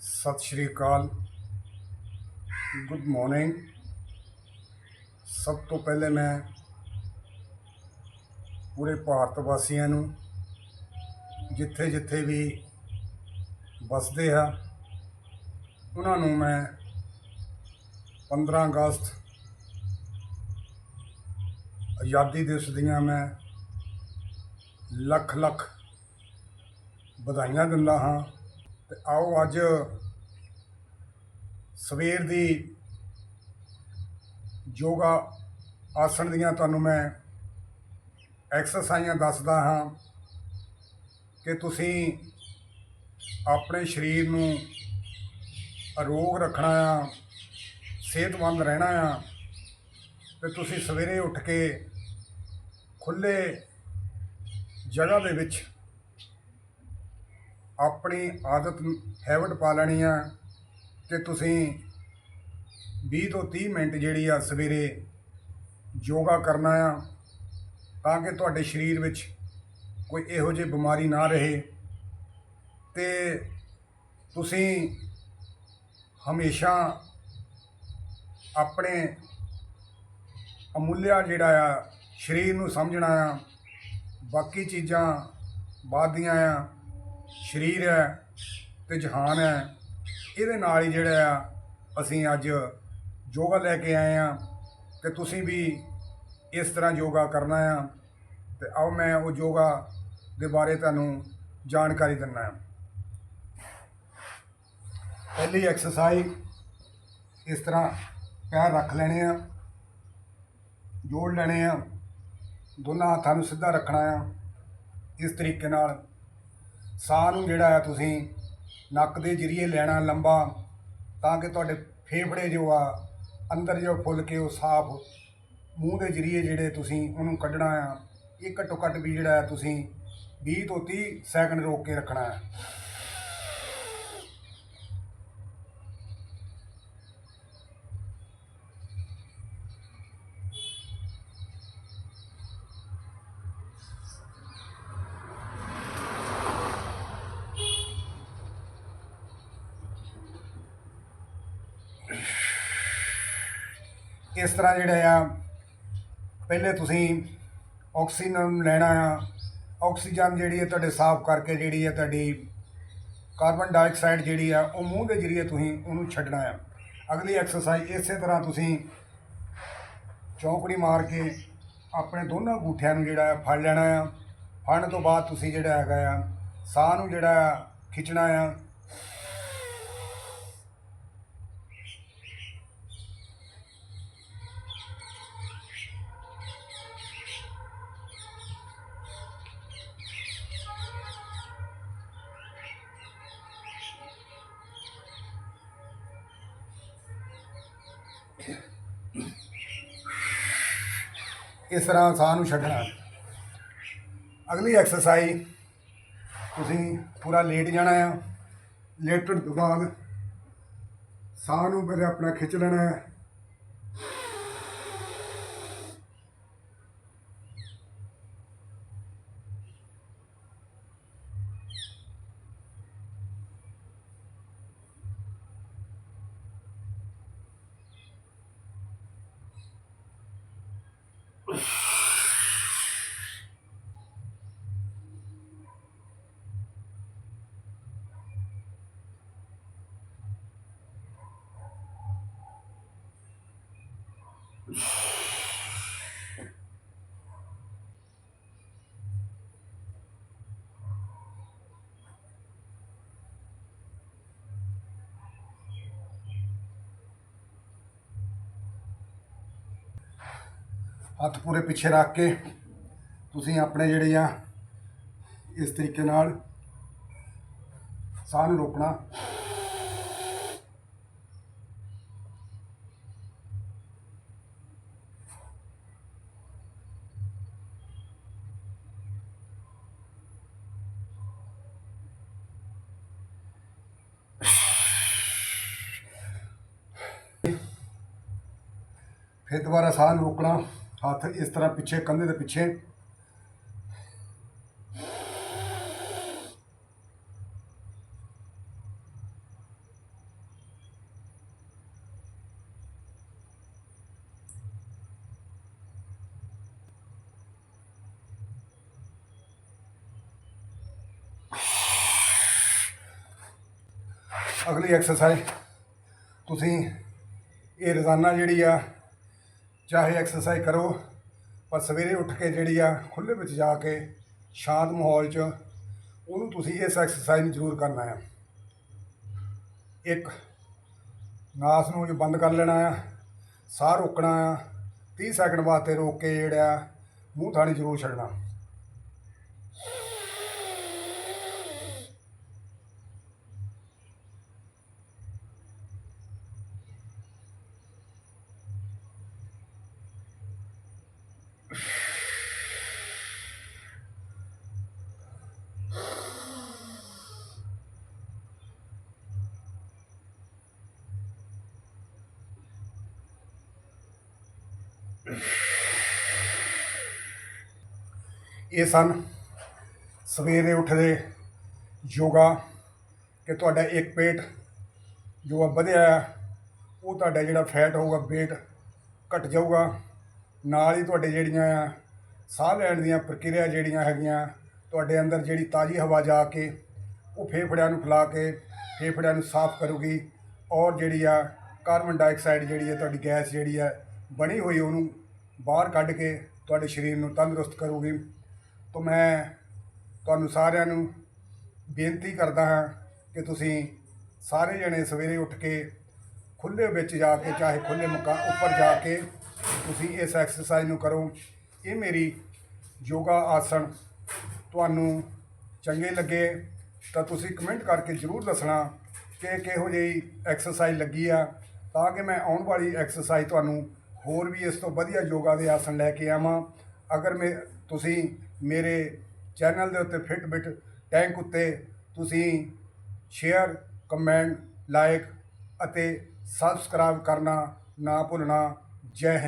ਸਤਿ ਸ਼੍ਰੀ ਅਕਾਲ। Good morning. ਸਭ ਤੋਂ ਪਹਿਲੇ ਮੈਂ ਪੂਰੇ ਭਾਰਤ ਵਾਸੀਆਂ ਨੂੰ ਜਿੱਥੇ ਜਿੱਥੇ ਵੀ ਵਸਦੇ ਆ, ਉਹਨਾਂ ਨੂੰ ਮੈਂ 15 ਅਗਸਤ ਆਜ਼ਾਦੀ ਦਿਵਸ ਦੀਆਂ ਮੈਂ ਲੱਖ ਲੱਖ ਵਧਾਈਆਂ ਦਿੰਦਾ ਹਾਂ। ਤੇ ਆਓ ਅੱਜ ਸਵੇਰ ਦੀ ਯੋਗਾ ਆਸਣ ਦੀਆਂ ਤੁਹਾਨੂੰ ਮੈਂ ਐਕਸਰਸਾਈਜ਼ਾਂ ਦੱਸਦਾ ਹਾਂ ਕਿ ਤੁਸੀਂ ਆਪਣੇ ਸਰੀਰ ਨੂੰ ਅਰੋਗ ਰੱਖਣਾ ਆ, ਸਿਹਤਮੰਦ ਰਹਿਣਾ ਆ ਤੇ ਤੁਸੀਂ ਸਵੇਰੇ ਉੱਠ ਕੇ ਖੁੱਲੇ ਜਗ੍ਹਾ ਦੇ ਵਿੱਚ ਆਪਣੀ ਆਦਤ ਹੈਬਿਟ ਪਾ ਲੈਣੀ ਆ ਕਿ ਤੁਸੀਂ 20 ਤੋਂ 30 ਮਿੰਟ ਜਿਹੜੀ ਆ ਸਵੇਰੇ ਯੋਗਾ ਕਰਨਾ ਆ ਤਾਂ ਕਿ ਤੁਹਾਡੇ ਸਰੀਰ ਵਿੱਚ ਕੋਈ ਇਹੋ ਜਿਹੀ ਬਿਮਾਰੀ ਨਾ ਰਹੇ ਤੇ ਤੁਸੀਂ ਹਮੇਸ਼ਾ ਆਪਣੇ ਅਮੁੱਲਿਆ ਜਿਹੜਾ ਆ ਸਰੀਰ ਨੂੰ ਸਮਝਣਾ ਆ, ਬਾਕੀ ਚੀਜ਼ਾਂ ਬਾਅਦ ਦੀਆਂ ਆ ਸਰੀਰ ਹੈ ਤੇ ਜਹਾਨ ਹੈ। ਇਹਦੇ ਨਾਲ ਹੀ ਜਿਹੜਾ ਆ, ਅਸੀਂ ਅੱਜ ਯੋਗਾ ਲੈ ਕੇ ਆਏ ਆ ਕਿ ਤੁਸੀਂ ਵੀ ਇਸ ਤਰ੍ਹਾਂ ਯੋਗਾ ਕਰਨਾ ਆ। ਤੇ ਆਓ ਮੈਂ ਉਹ ਯੋਗਾ ਦੇ ਬਾਰੇ ਤੁਹਾਨੂੰ ਜਾਣਕਾਰੀ ਦਿੰਦਾ ਆ ਪਹਿਲੀ ਐਕਸਰਸਾਈਜ਼ ਇਸ ਤਰ੍ਹਾਂ ਪੈਰ ਰੱਖ ਲੈਣੇ ਆ, ਜੋੜ ਲੈਣੇ ਆ। ਦੋਨਾਂ ਹੱਥਾਂ ਨੂੰ ਸਿੱਧਾ ਰੱਖਣਾ ਆ। ਇਸ ਤਰੀਕੇ ਨਾਲ ਸਾਹ ਨੂੰ ਜਿਹੜਾ ਆ ਤੁਸੀਂ ਨੱਕ ਦੇ ਜਰੀਏ ਲੈਣਾ ਲੰਬਾ, ਤਾਂ ਕਿ ਤੁਹਾਡੇ ਫੇਫੜੇ ਜੋ ਆ, ਅੰਦਰ ਜੋ ਫੁੱਲ ਕੇ ਉਹ ਸਾਫ਼ ਮੂੰਹ ਦੇ ਜਰੀਏ ਜਿਹੜੇ ਤੁਸੀਂ ਉਹਨੂੰ ਕੱਢਣਾ ਆ ਇਹ ਘੱਟੋ ਘੱਟ ਵੀ ਜਿਹੜਾ ਹੈ ਤੁਸੀਂ 20 ਤੋਂ 30 ਸੈਕਿੰਡ ਰੋਕ ਕੇ ਰੱਖਣਾ ਹੈ ਇਸ ਤਰ੍ਹਾਂ ਜਿਹੜਾ ਆ, ਪਹਿਲੇ ਤੁਸੀਂ ਆਕਸੀਜਨ ਲੈਣਾ ਆ, ਆਕਸੀਜਨ ਜਿਹੜੀ ਹੈ ਤੁਹਾਡੇ ਸਾਫ਼ ਕਰਕੇ ਜਿਹੜੀ ਹੈ ਤੁਹਾਡੀ ਕਾਰਬਨ ਡਾਈਆਕਸਾਈਡ ਜਿਹੜੀ ਆ, ਉਹ ਮੂੰਹ ਦੇ ਜਰੀਏ ਤੁਸੀਂ ਉਹਨੂੰ ਛੱਡਣਾ ਆ। ਅਗਲੀ ਐਕਸਰਸਾਈਜ਼ ਇਸੇ ਤਰ੍ਹਾਂ ਤੁਸੀਂ ਚੌਂਕੜੀ ਮਾਰ ਕੇ ਆਪਣੇ ਦੋਨਾਂ ਅੰਗੂਠਿਆਂ ਨੂੰ ਜਿਹੜਾ ਆ ਫੜ ਲੈਣਾ ਆ। ਫੜਨ ਤੋਂ ਬਾਅਦ ਤੁਸੀਂ ਜਿਹੜਾ ਹੈਗਾ ਆ, ਸਾਹ ਨੂੰ ਜਿਹੜਾ ਆ ਖਿੱਚਣਾ ਆ। ਇਸ ਤਰ੍ਹਾਂ ਸਾਹ ਨੂੰ ਛੱਡਣਾ। ਅਗਲੀ ਐਕਸਰਸਾਈਜ਼ ਤੁਸੀਂ ਪੂਰਾ ਲੇਟ ਜਾਣਾ ਆ। ਲੇਟਣ ਤੋਂ ਬਾਅਦ ਸਾਹ ਨੂੰ ਪਹਿਲੇ ਆਪਣਾ ਖਿੱਚ ਲੈਣਾ ਹੈ ਹੱਥ ਪੂਰੇ ਪਿੱਛੇ ਰੱਖ ਕੇ ਤੁਸੀਂ ਆਪਣੇ ਜਿਹੜੇ ਆ ਇਸ ਤਰੀਕੇ ਨਾਲ ਸਾਹ ਨੂੰ ਰੋਕਣਾ। ਫਿਰ ਦੁਬਾਰਾ ਸਾਹ ਨੂੰ ਰੋਕਣਾ। ਹੱਥ ਇਸ ਤਰ੍ਹਾਂ ਪਿੱਛੇ ਕੰਧੇ ਦੇ ਪਿੱਛੇ। ਅਗਲੀ ਐਕਸਰਸਾਈਜ਼ ਤੁਸੀਂ ਇਹ ਰੋਜ਼ਾਨਾ ਜਿਹੜੀ ਆ ਚਾਹੇ ਐਕਸਰਸਾਈਜ਼ ਕਰੋ ਪਰ ਸਵੇਰੇ ਉੱਠ ਕੇ ਜਿਹੜੀ ਆ ਖੁੱਲ੍ਹੇ ਵਿੱਚ ਜਾ ਕੇ ਸ਼ਾਂਤ ਮਾਹੌਲ 'ਚ ਉਹਨੂੰ ਤੁਸੀਂ ਇਸ ਐਕਸਰਸਾਈਜ਼ ਨੂੰ ਜ਼ਰੂਰ ਕਰਨਾ ਆ। ਇੱਕ ਨਾਸ ਨੂੰ ਜੋ ਬੰਦ ਕਰ ਲੈਣਾ ਆ ਸਾਹ ਰੋਕਣਾ ਆ 30 ਸੈਕਿੰਡ ਵਾਸਤੇ ਰੋਕ ਕੇ ਜਿਹੜਾ ਆ, ਮੂੰਹ ਥਾਣੀ ਜ਼ਰੂਰ ਛੱਡਣਾ। ਇਹ ਸਨ। ਸਵੇਰੇ ਉੱਠਦੇ ਯੋਗਾ ਕਿ ਤੁਹਾਡਾ ਇੱਕ ਪੇਟ ਜੋ ਆ ਵਧਿਆ ਆ, ਉਹ ਤੁਹਾਡਾ ਜਿਹੜਾ ਫੈਟ ਹੋਊਗਾ, weight ਘਟ ਜਾਊਗਾ। ਨਾਲ ਹੀ ਤੁਹਾਡੇ ਜਿਹੜੀਆਂ ਆ, ਸਾਹ ਲੈਣ ਦੀਆਂ ਪ੍ਰਕਿਰਿਆ ਜਿਹੜੀਆਂ ਹੈਗੀਆਂ, ਤੁਹਾਡੇ ਅੰਦਰ ਜਿਹੜੀ ਤਾਜ਼ੀ ਹਵਾ ਜਾ ਕੇ, ਉਹ ਫੇਫੜਿਆਂ ਨੂੰ ਫੈਲਾ ਕੇ, ਫੇਫੜਿਆਂ ਨੂੰ ਸਾਫ਼ ਕਰੂਗੀ ਔਰ ਜਿਹੜੀ ਆ ਕਾਰਬਨ ਡਾਈਆਕਸਾਈਡ ਜਿਹੜੀ ਹੈ ਤੁਹਾਡੀ ਗੈਸ ਜਿਹੜੀ ਹੈ ਬਣੀ ਹੋਈ ਉਹਨੂੰ ਬਾਹਰ ਕੱਢ ਕੇ ਤੁਹਾਡੇ ਸਰੀਰ ਨੂੰ ਤੰਦਰੁਸਤ ਕਰੂਗੀ। ਤਾਂ ਮੈਂ ਤੁਹਾਨੂੰ ਸਾਰਿਆਂ ਨੂੰ ਬੇਨਤੀ ਕਰਦਾ ਹਾਂ ਕਿ ਤੁਸੀਂ ਸਾਰੇ ਜਣੇ ਸਵੇਰੇ ਉੱਠ ਕੇ ਖੁੱਲ੍ਹੇ ਵਿੱਚ ਜਾ ਕੇ, ਚਾਹੇ ਖੁੱਲ੍ਹੇ ਮਕਾ ਉੱਪਰ ਜਾ ਕੇ ਤੁਸੀਂ ਇਸ ਐਕਸਰਸਾਈਜ਼ ਨੂੰ ਕਰੋ। ਇਹ ਮੇਰੀ ਯੋਗਾ ਆਸਣ ਤੁਹਾਨੂੰ ਚੰਗੇ ਲੱਗੇ ਤਾਂ ਤੁਸੀਂ ਕਮੈਂਟ ਕਰਕੇ ਜ਼ਰੂਰ ਦੱਸਣਾ ਕਿ ਕਿਹੋ ਜਿਹੀ ਐਕਸਰਸਾਈਜ਼ ਲੱਗੀ ਆ, ਤਾਂ ਕਿ ਮੈਂ ਆਉਣ ਵਾਲੀ ਐਕਸਰਸਾਈਜ਼ ਤੁਹਾਨੂੰ ਹੋਰ ਵੀ ਇਸ ਤੋਂ ਵਧੀਆ ਯੋਗਾ ਦੇ ਆਸਣ ਲੈ ਕੇ ਆਵਾਂ। ਅਗਰ ਮੈਂ ਤੁਸੀਂ ਮੇਰੇ ਚੈਨਲ ਦੇ ਉੱਤੇ ਫਿਟਬਿਟ ਟੈਂਕ ਉੱਤੇ ਤੁਸੀਂ ਸ਼ੇਅਰ, ਕਮੈਂਟ ਲਾਈਕ ਅਤੇ ਸਬਸਕ੍ਰਾਈਬ ਕਰਨਾ ਨਾ ਭੁੱਲਣਾ। ਜੈ ਹਿੰਦ।